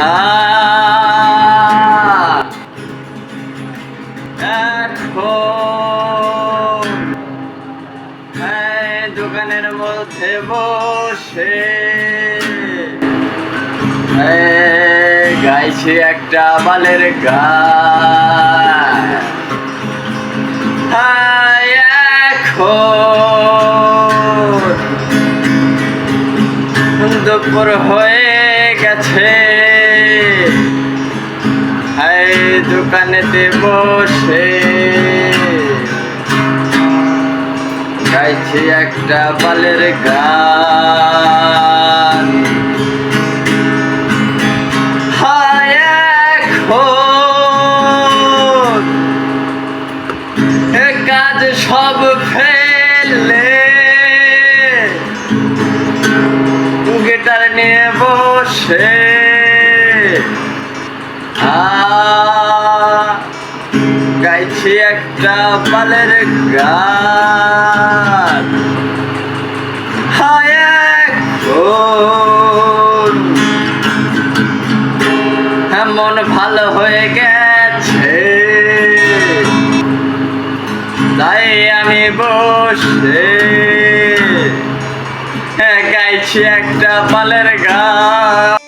এখন দোকানের মধ্যে বসে। গাইছি একটা বালের গান। এখন। দুপুর হয়ে গেছে। এই দোকানেতে বসে। গাইছি একটা বালের গান। কাজ সব ফেলে বসে আ, গাইছি একটা বালের গান। হায় মন ভালো হয়ে গেছে। তাই আমি বসে গাইছি একটা পালের গান।